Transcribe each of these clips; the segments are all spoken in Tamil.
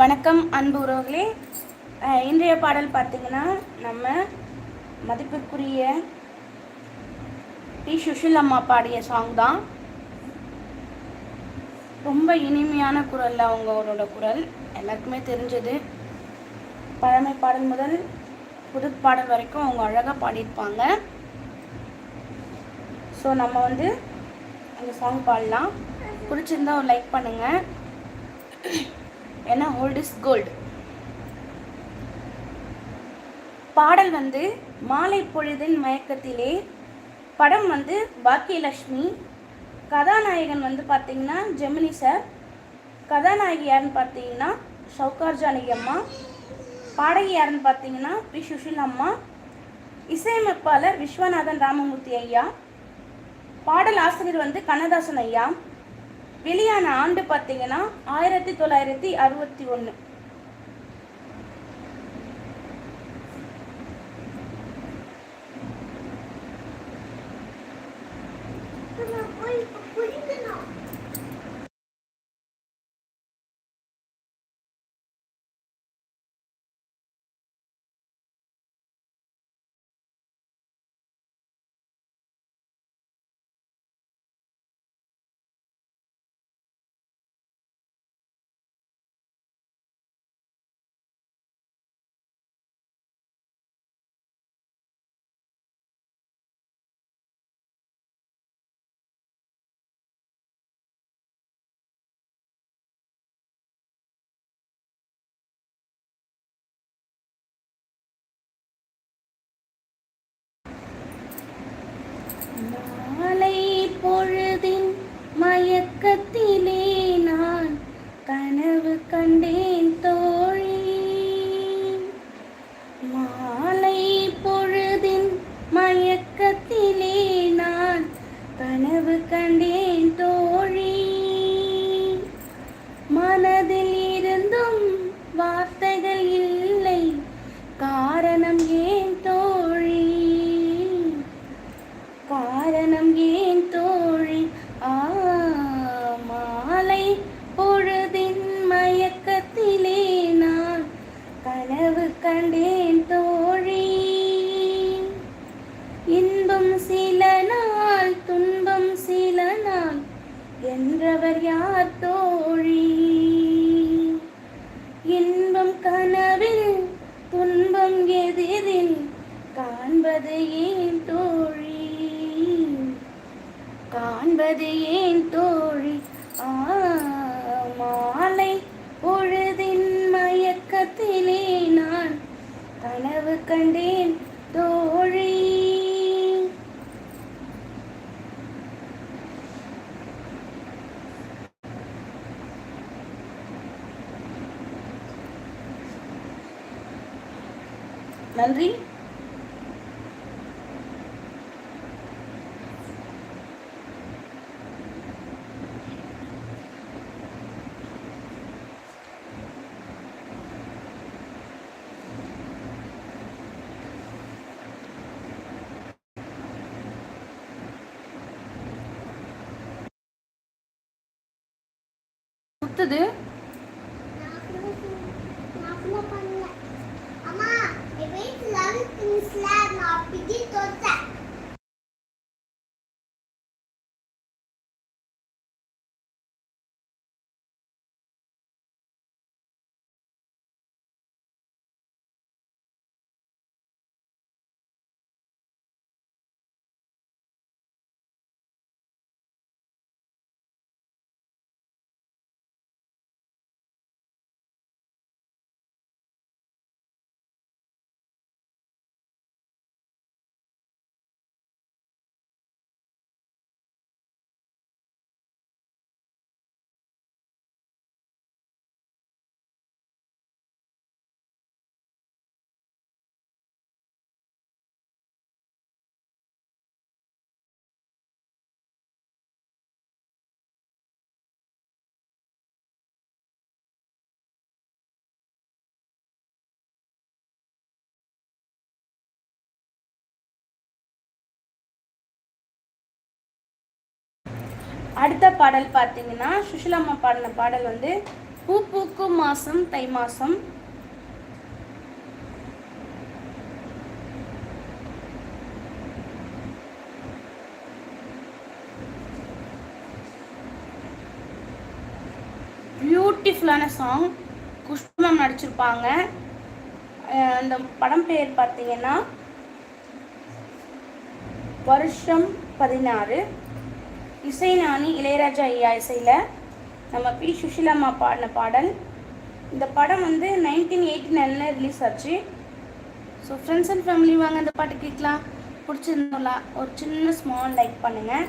வணக்கம் அன்பு உறவுகளே. இன்றைய பாடல் பார்த்தீங்கன்னா நம்ம மதிப்பிற்குரிய டி சுஷில் அம்மா பாடிய சாங் தான். ரொம்ப இனிமையான குரல் அவங்களோட குரல். எல்லாருக்குமே தெரிஞ்சது. பழமை பாடல் முதல் புது பாடல் வரைக்கும் அவங்க அழகாக பாடியிருப்பாங்க. ஸோ நம்ம வந்து அந்த சாங் பாடலாம். பிடிச்சிருந்தா ஒரு லைக் பண்ணுங்கள் ஏன்னா ஓல்ட் இஸ் கோல்டு பாடல் வந்து மாலை பொழுதின் மயக்கத்திலே படம் வந்து பாக்கியலட்சுமி கதாநாயகன் வந்து பார்த்தீங்கன்னா ஜெமினி சார் கதாநாயகி யாருன்னு பார்த்தீங்கன்னா ஷவுகார் ஜானகி அம்மா பாடகி யாருன்னு பார்த்தீங்கன்னா பி சுஷில் அம்மா இசையமைப்பாளர் விஸ்வநாதன் ராமமூர்த்தி ஐயா பாடல் ஆசிரியர் வந்து கண்ணதாசன் ஐயா வெளியான ஆண்டு பார்த்தீங்கன்னா ஆயிரத்தி தொள்ளாயிரத்தி அறுபத்தி ஒன்று மாலை மயக்கத்திலே நான் கனவு கண்டேன். கண்டவர் யார் தோழி? இன்பம் கனவில் துன்பம் எதிரில் காண்பது ஏன் தோழி? காண்பது ஏன் தோழி? மாலை பொழுதின் மயக்கத்திலே நான் கனவு கண்டேன் தோழி நன்றி. அடுத்த பாடல் பார்த்தீங்கன்னா சுஷிலாம்மா பாடின பாடல் வந்து பூ பூக்கும் மாசம் தை மாசம். பியூட்டிஃபுல்லான சாங் குஷ்பு மேம் நடிச்சிருப்பாங்க. அந்த படம் பேர் பார்த்தீங்கன்னா வருஷம் பதினாறு. இசைஞானி இளையராஜா ஐயா இசையில் நம்ம பி சுஷிலாம்மா பாடின பாடல். இந்த படம் வந்து நைன்டீன் எயிட்டி நைனில் ரிலீஸ் ஆச்சு. ஸோ ஃப்ரெண்ட்ஸ் அண்ட் ஃபேமிலி வாங்க இந்த பாட்டு கேட்கலாம். பிடிச்சிருந்தோம்ல? ஒரு சின்ன ஸ்மால் லைக் பண்ணுங்கள்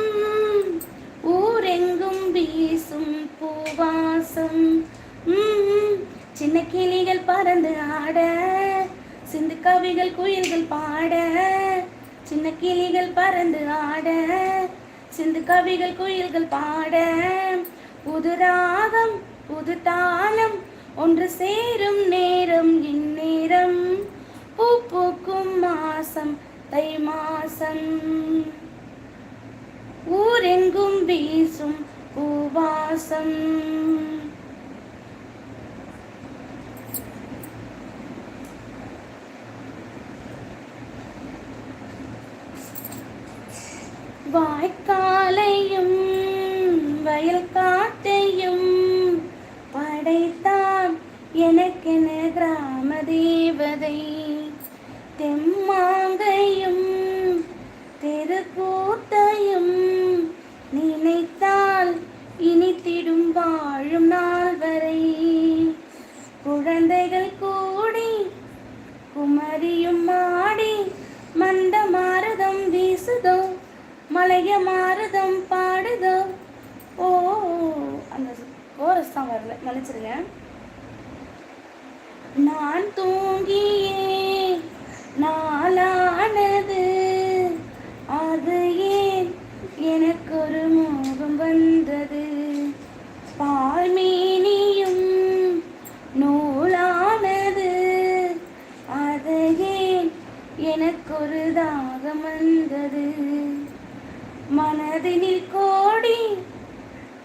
ஊரெங்கும் வீசும் பூவாசம். சின்ன கிளிகள் பறந்து ஆட சிந்து கவிகள் குயில்கள் பாட சின்ன கிளிகள் பறந்து ஆட சிந்து கவிகள் குயில்கள் பாட. புது ராகம் புது தாளம் ஒன்று சேரும் நேரம் இந்நேரம். பூ பூக்கும் மாசம் தை மாசம். ஊரெங்கும் வீசும் பூவாசம். வாய்க்காலையும் வயல் காட்டையும் படைத்தான் எனக்கென கிராம தேவதை தெம்மாங்கையும் தெருக்கூத்தையும் மலைய மாரதம் பாடுதோ. ஓ அந்த கோரஸ் தான் வரல நினச்சிருங்க நான் தூங்கியே நாளானது. அது ஏன் எனக்கு ஒரு மோகம் வந்தது. பால்மீனியும் நூலானது. அது ஏன் எனக்கு ஒரு தாகம் வந்தது. மனதினில் கோடி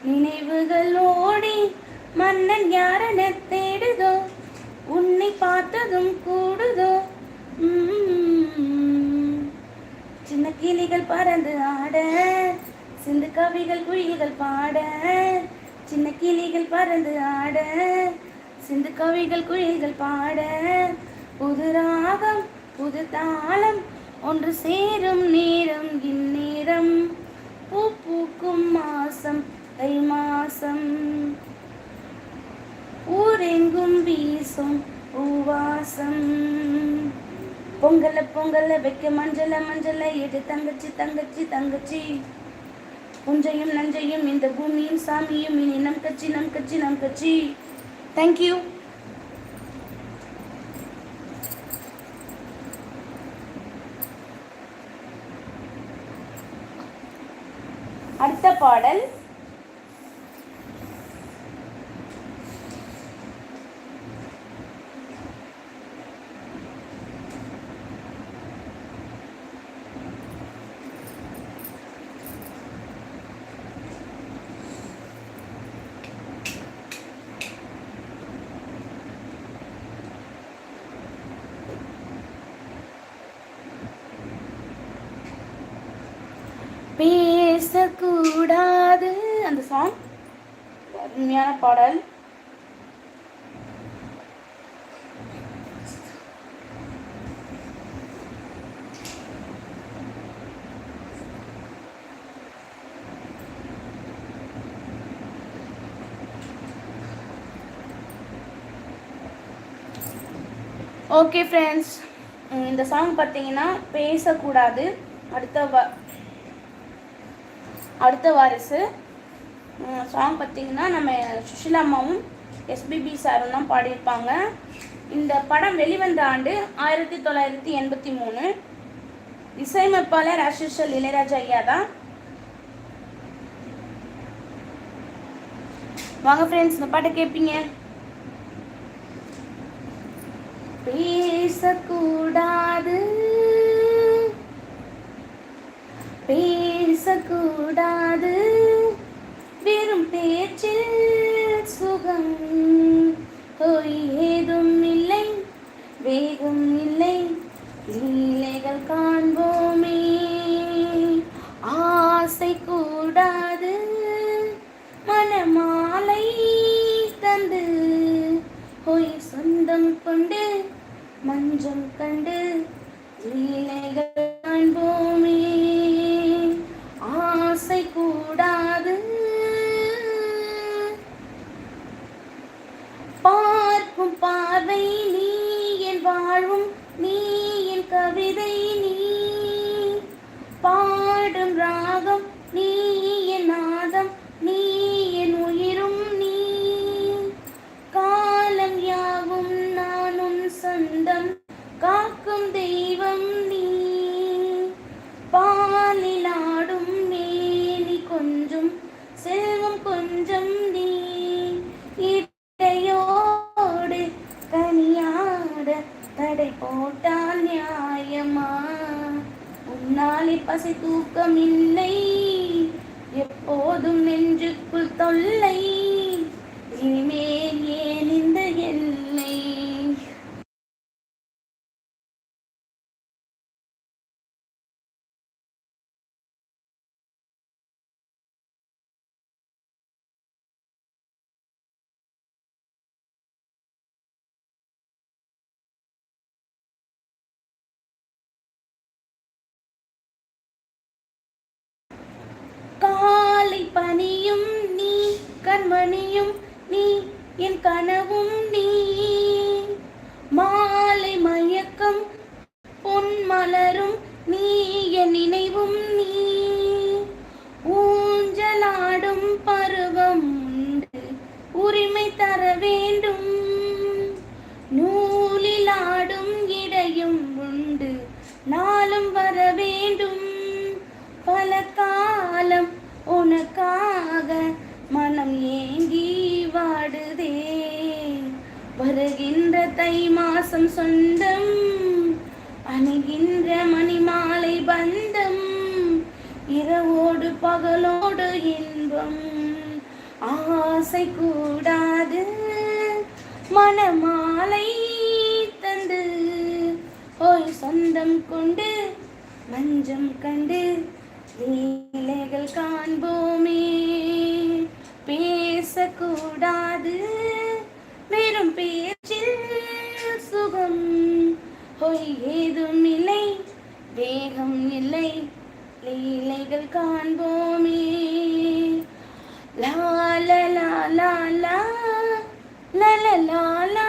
நினைவுகள் ஓடி மன்னன் யாரென தேடுதோ உன்னை பார்த்ததும் கூடுதோ. சின்ன கிளிகள் பறந்து ஆட சிந்து கவிகள் குயில்கள் பாட சின்ன கிளிகள் பறந்து ஆட சிந்து கவிகள் குயில்கள் பாட. புது ராகம் புது தாளம் ஒன்று சேரும் நேரம் இந்நேரம். பூ பூக்கும் மாசம் தை மாசம். ஊரெங்கும் வீசும் பூவாசம். பொங்கல பொங்கல வைக்க மஞ்சள மஞ்சள எடு தங்கச்சி தங்கச்சி தங்கச்சி. புஞ்சையும் நஞ்சையும் இந்த பூமியும் சாமியும் இனி நம் கட்சி நம் கட்சி நம் கட்சி. தேங்க்யூ அடுத்த பாடல் பேசக்கூடாது. அந்த சாங் அருமையான பாடல். ஓகே ஃப்ரெண்ட்ஸ் இந்த சாங் பார்த்தீங்கன்னா பேசக்கூடாது. அடுத்த வ அடுத்த வாரிசு. சாங் பார்த்தீங்கன்னா நம்ம சுஷிலா அம்மாவும் எஸ்பிபி சாரும் தான் பாடியிருப்பாங்க. இந்த படம் வெளிவந்த ஆண்டு ஆயிரத்தி தொள்ளாயிரத்தி எண்பத்தி மூணு. இசையமைப்பாளர் அஷிஷல் இளையராஜா ஐயா தான். வாங்க ஃப்ரெண்ட்ஸ் இந்த பாட்டை கேட்பீங்க? பேசக்கூடாது. பே பேசக்கூடாது வெறும் பேச்சில் சுகம். ஓய் ஏதும் இல்லை வேகம் இல்லை. லீலைகள் காண்போமே. ஆசை கூடாது. மனமாலை தந்து போய் சொந்தம் கொண்டு மஞ்சம் கண்டு லீலைகள் பசி தூக்கமில்லை எப்போதும் நெஞ்சுக்குள் தொல்லை. இனிமே மணியும் நீ என் கனவும் நீ. மாலை மயக்கம் பொன் மலரும் நீ என் நினைவும் தை மாசம் சொந்தம் அணுகின்ற மணிமாலை பந்தம் இரவோடு பகலோடு இன்பம். ஆசை கூடாது மணமாலை தந்து ஓய் சொந்தம் கொண்டு மஞ்சம் கண்டு லீலைகள் காண்போமே. பேசக்கூடாது வெறும் பேச்சில் சுகம் ஹொய் ஏதும் இல்லை வேகம் இல்லை லீலைகள் காண்போமே லா லா லா லா லா லா லா லா லா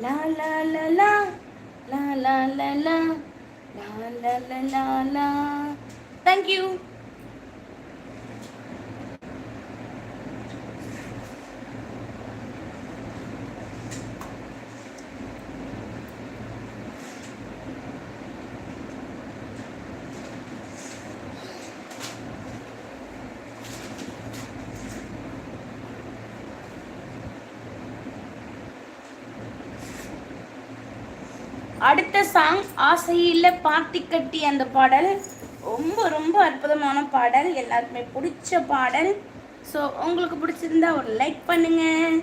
லா லா லா லா லா லா லா லா அடுத்த சாங் ஆசையில் பாத்தி கட்டி அந்த பாடல். ரொம்ப ரொம்ப அற்புதமான பாடல். எல்லாருக்குமே பிடிச்ச பாடல். ஸோ உங்களுக்கு பிடிச்சிருந்தா ஒரு லைக் பண்ணுங்கள்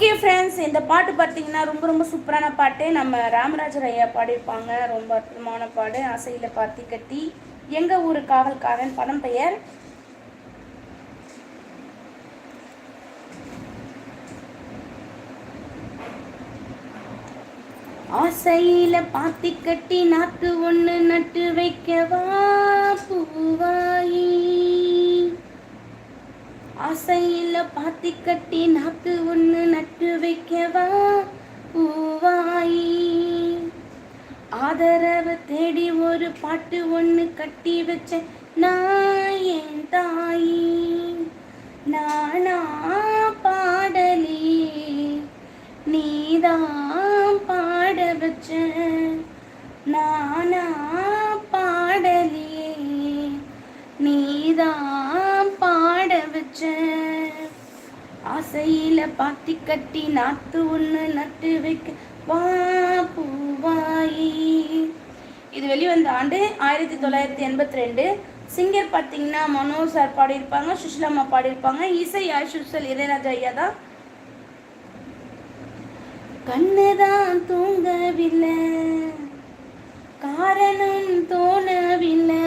ஓகே ஃப்ரெண்ட்ஸ் இந்த பாட்டு பார்த்தீங்கன்னா ரொம்ப ரொம்ப சூப்பரான பாட்டு. நம்ம ராமராஜர் ஐயா பாடியிருப்பாங்க. ரொம்ப அற்புதமான பாடு. அசையில் பாத்தி கட்டி எங்கள் ஊர் காவல்காரன் படம் பெயர்? ஆசையில பாத்தி கட்டி நாத்து ஒன்று நட்டு வைக்கவா பூவாயி. ஆசையில பாத்தி கட்டி நாக்கு ஒன்று நட்டு வைக்கவா? பூவாயி. ஆதரவு தேடி ஒரு பாட்டு ஒன்று கட்டி வச்ச நான் என் தாயி. நானா பாடலி. நீதான் பாட வச்ச. நானா வச்ச ஆசையில பாத்தி கட்டி நாத்து ஒண்ணு நட்டு வைக்க வா பூவாயி இது வெளிவந்த ஆண்டு ஆயிரத்தி தொள்ளாயிரத்தி எண்பத்தி ரெண்டு சிங்கர் பார்த்தீங்கன்னா மனோஜ் சார் பாடியிருப்பாங்க சுஷ்லாமா பாடியிருப்பாங்க இசை ஆஷுசல் இளையராஜா ஐயா தான். கண்ணுதான் தூங்கவில்லை காரணம் தோணவில்லை.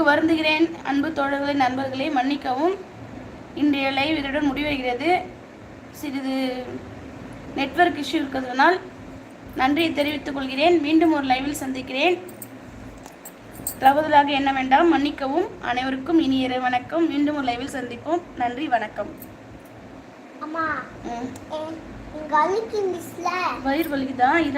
இடையூறுக்கு வருந்துகிறேன் அன்பு தோழர்களே நண்பர்களே மன்னிக்கவும். இன்றைய லைவ் இதனுடன் முடிவடைகிறது. சிறிது நெட்வொர்க் இஷ்யூ இருக்கிறதுனால் நன்றியை தெரிவித்துக் கொள்கிறேன். மீண்டும் ஒரு லைவில் சந்திக்கிறேன். தவறுதலாக என்ன வேண்டாம் மன்னிக்கவும். அனைவருக்கும் இனிய இறை வணக்கம். மீண்டும் ஒரு லைவில் சந்திப்போம். நன்றி வணக்கம். வயிறு வலிக்குதா?